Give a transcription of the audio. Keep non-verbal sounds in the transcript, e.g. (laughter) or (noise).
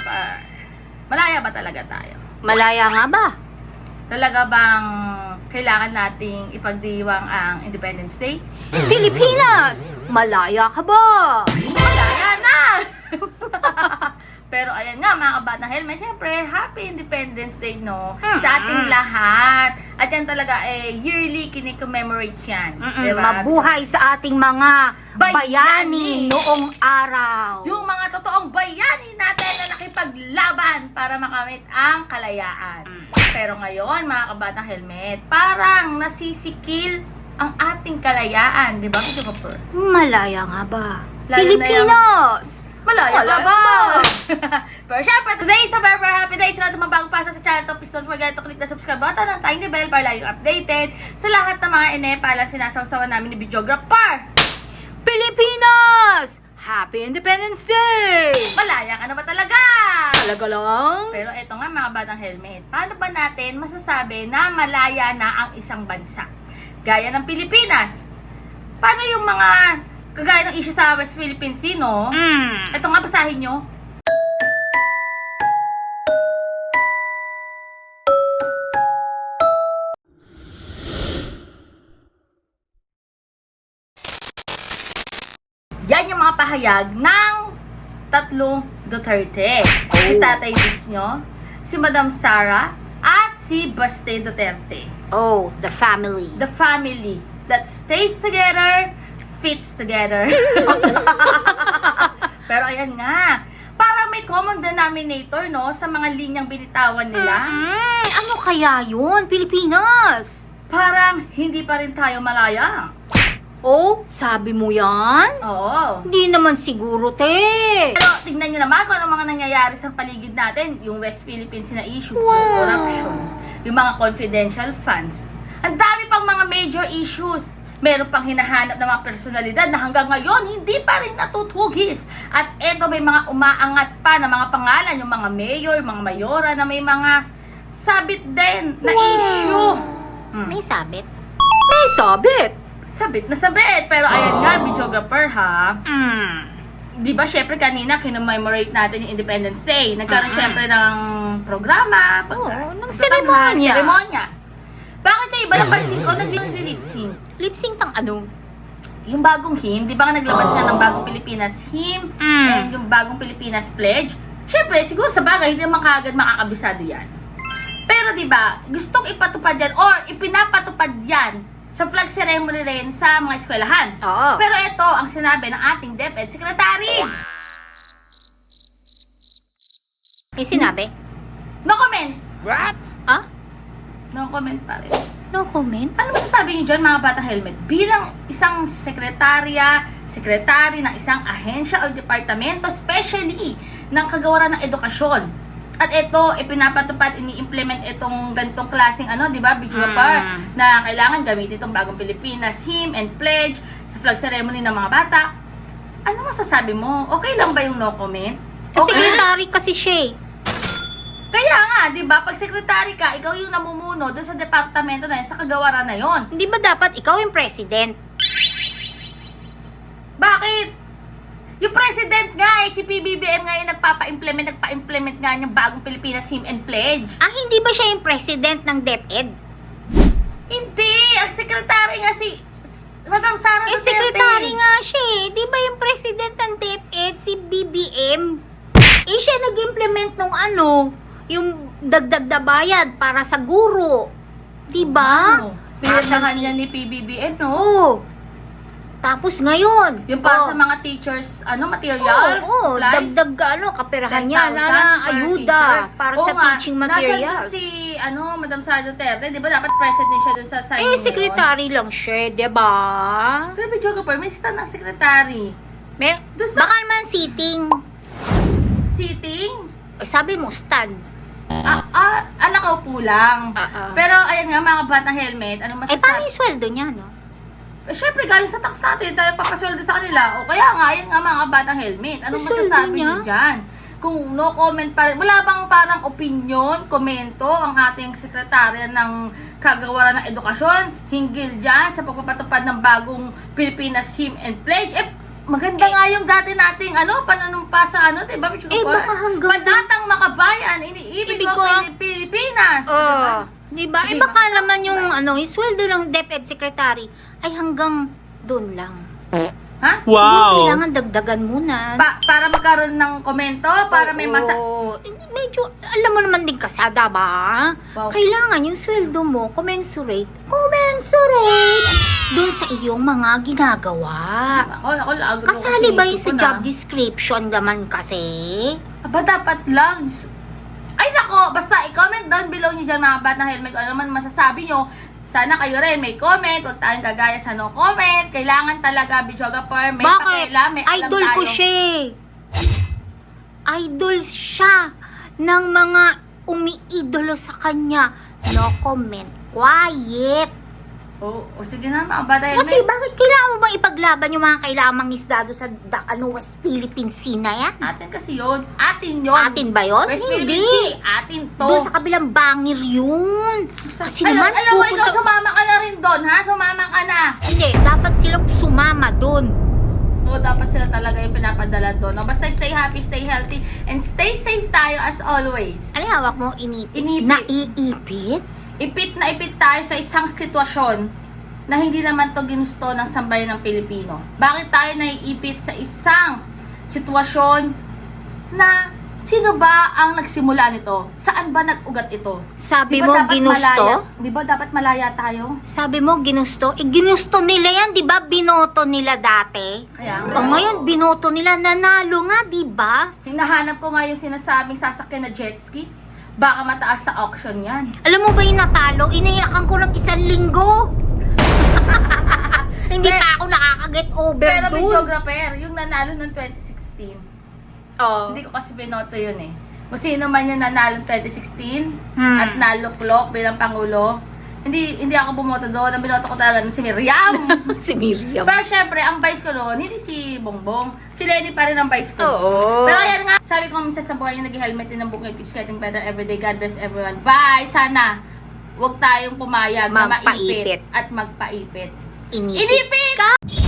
kapar, malaya ba talaga tayo? Malaya nga ba? Talaga bang kailangan nating ipagdiwang ang Independence Day? Pilipinas! Malaya ka ba? Pero ayan nga mga kabatang helmet, syempre, Happy Independence Day, no? Mm-mm. Sa ating lahat. At yan talaga, eh, yearly kinicommemorate yan. Mm-mm, Diba? Mabuhay sa ating mga Bayani. bayani noong araw. Yung mga totoong bayani natin na nakipaglaban para makamit ang kalayaan. Mm. Pero ngayon, mga kabatang helmet, parang nasisikil ang ating kalayaan. Di ba? Malaya nga ba? Lalo na Pilipinas! Malaya ka ba? (laughs) Pero syempre, today is a very, very happy day. Sa lahat ng mga bagong pasa sa channel to, please don't forget to click the subscribe button and tiny bell para lagi kang updated sa lahat ng mga inepa lang sinasawsawan namin ni Videographer. Pilipinas! Happy Independence Day! Malaya ka na ba talaga? Talaga lang? Pero ito nga mga batang helmet, paano ba natin masasabi na malaya na ang isang bansa? Gaya ng Pilipinas. Paano yung mga kagaya ng issue sa West Philippine Sea, no? Mm. Ito nga, basahin nyo. Yan yung mga pahayag ng tatlong Duterte. Si Oh. Tatay Diggs nyo, si Madam Sara, at si Baste Duterte. Oh, the family. The family that stays together, fits together. (laughs) Pero ayan nga, parang may common denominator, no, sa mga linyang binitawan nila. Mm, ano kaya yun? Pilipinas! Parang hindi pa rin tayo malaya. Oh, sabi mo yan? Oo. Hindi naman siguro, te. Pero tignan nyo naman kung ano mga nangyayari sa paligid natin. Yung West Philippines na issue, yung corruption, yung mga confidential funds. Ang dami pang mga major issues. Meron pang hinahanap ng mga personalidad na hanggang ngayon hindi pa rin natutugis. At eto may mga umaangat pa na mga pangalan, yung mga mayor, yung mga mayora na may mga sabit din na issue. Hmm. May sabit? May sabit. Sabit na sabit. Pero ayan nga, videographer ha. Mm. Di ba, syempre kanina, kinommemorate natin yung Independence Day. Nagkaroon Ah. syempre ng programa. Oo, pag- ng seremonya. Seremonya. Bakit na iba napansin ko, nag-lip sync? Lip sync tang ano? Yung bagong hymn, di ba nga naglabas na ng bagong Pilipinas hymn Mm. and yung bagong Pilipinas pledge? Syempre, siguro sa bagay, hindi naman kaagad makakabisado yan. Pero di ba, gustong ipatupad yan or ipinapatupad yan sa flag ceremony rin sa mga eskwelahan. Oo. Pero ito ang sinabi ng ating DepEd Secretary. May sinabi? No comment. Ah? No comment pa rin. No comment? Ano masasabi niyo dyan mga bata helmet? Bilang isang sekretarya, sekretary ng isang ahensya o departamento, especially ng kagawaran ng edukasyon. At ito, ipinapatupad, ini-implement itong ganitong klaseng ano, di ba, Bidyo Mm. Par, na kailangan gamitin itong bagong Pilipinas, hymn and pledge sa flag ceremony ng mga bata. Ano masasabi mo? Okay lang ba yung no comment? Kasi Okay. secretary kasi siya eh. Kaya nga, di ba, pag secretary ka, ikaw yung namumuno doon sa departamento na yun, sa kagawaran na yon. Hindi ba dapat ikaw yung president? Bakit? Yung president nga eh, si PBBM nga yung nagpapa-implement, nagpa-implement nga ng bagong Pilipinas Hymn and Pledge. Ah, hindi ba siya yung president ng DepEd? Hindi! Ang sekretary nga si Madam Sara Eh, Duterte. secretary nga siya eh. Di ba yung president ng DepEd, si BBM? Eh, siya nag-implement nung ano, yung dagdag na bayad para sa guro. Di ba? Ano? Pinirmahan niya ni PBBM, no? Oo. Tapos ngayon. Yung para oh, sa mga teachers, ano, materials, Oo, oo, supplies. dagdag ano, kaperahan niya 10,000 na, ayuda teacher. para Oo sa nga, teaching Nasaan materials. dun si, ano, Madam Sara Duterte? Di ba dapat present din siya dun sa signing Eh, na yun? secretary lang siya, di ba? Pero may joke pa, may stand ng secretary. May, sa- baka naman sitting. Sitting? Eh, Sabi mo, stand. Ah, ah, ah, nakaupo lang. Ah, ah. Pero, ayan nga, mga batang helmet, ano Eh, masasabi? paano yung sweldo niya, no? Eh, syempre, galing sa tax natin, tayo papasweldo sa kanila. O kaya nga, ayan nga, mga batang helmet. Anong Eh, sweldo masasabi niya? niyo dyan? Kung no comment pa rin, wala bang parang opinion, komento ang ating sekretarya ng kagawaran ng edukasyon hinggil dyan sa pagpapatupad ng bagong Pilipinas Hymn and Pledge? Eh, maganda nga yung dati nating ano, pananumpa sa ano, diba? Eh, baka hanggang- Panatang makabayan, iniibig Ibig ko ang Pilipinas. Oh, di ba? Eh baka- naman yung ano, yung sweldo ng DepEd Secretary ay hanggang doon lang. Ha? Siguro Wow! kailangan dagdagan muna. Pa- para magkaroon ng komento, para may masa... Oo. Medyo, alam mo naman din kasada ba? Wow. Kailangan yung sweldo mo, commensurate, commensurate dun sa iyong mga ginagawa. Ako, ako, lago Kasali ba yun sa ko na. job description naman kasi? Aba, dapat lang. Ay, nako, basta i-comment down below nyo dyan mga bat na helmet. Ano naman masasabi nyo. Sana kayo rin may comment. Huwag tayong gagaya sa no comment. Kailangan talaga, videographer, may Bakit? pakila, may alam Idol ko tayo. siya eh. Idol siya ng mga umiidolo sa kanya. No comment. Quiet. O, o sige na, mga bata Kasi helmet. bakit kailangan mo ba ipaglaban yung mga kailangan mangisdado sa da, ano, West Philippine Sea na yan? Atin kasi yun. Atin yun. Atin ba yun? West Hindi. Philippine Sea. Atin to. Doon sa kabilang bangir yun. Kasi alam, naman, alam mo, ikaw pupunta- sumama ka na rin doon, ha? Sumama ka na. Hindi, dapat silang sumama doon. Oo, dapat sila talaga yung pinapadala doon. O, basta stay happy, stay healthy, and stay safe tayo as always. Ano yung hawak mo? Inipit? Inipit. Naiipit? Ipit na ipit tayo sa isang sitwasyon na hindi naman to ginusto ng sambayan ng Pilipino. Bakit tayo naiipit sa isang sitwasyon na sino ba ang nagsimula nito? Saan ba nag-ugat ito? Sabi Di ba mo, ginusto? Malaya, di ba dapat malaya tayo? Sabi mo, ginusto? Eh, ginusto nila yan, di ba? Binoto nila dati. Kaya O ngayon, binoto nila, nanalo nga, di ba? hinahanap ko nga yung sinasabing sasakyan na jet ski. Baka mataas sa auction yan. Alam mo ba yung natalo? Iniyakan ko ng isang linggo. (laughs) Hindi Pe- pa ako nakakaget over Pero dun. videographer, yung nanalo ng 2016, Oh. Hindi ko kasi binoto yun eh. Kung sino man yung nanalo 2016 Hmm. at naluklok bilang Pangulo, hindi hindi ako bumoto doon. Ang binoto ko talaga nun si Miriam. (laughs) si Miriam. Pero syempre, ang vice ko noon, hindi si Bongbong. Si Lenny pa rin ang vice ko. Oo. Pero ayan nga, sabi ko minsan sa buhay yung nag-helmet din ng bukid, keeps getting better every day. God bless everyone. Bye! Sana, huwag tayong pumayag na Magpaipit. maipit at magpaipit. Inipit. Inipit! ka.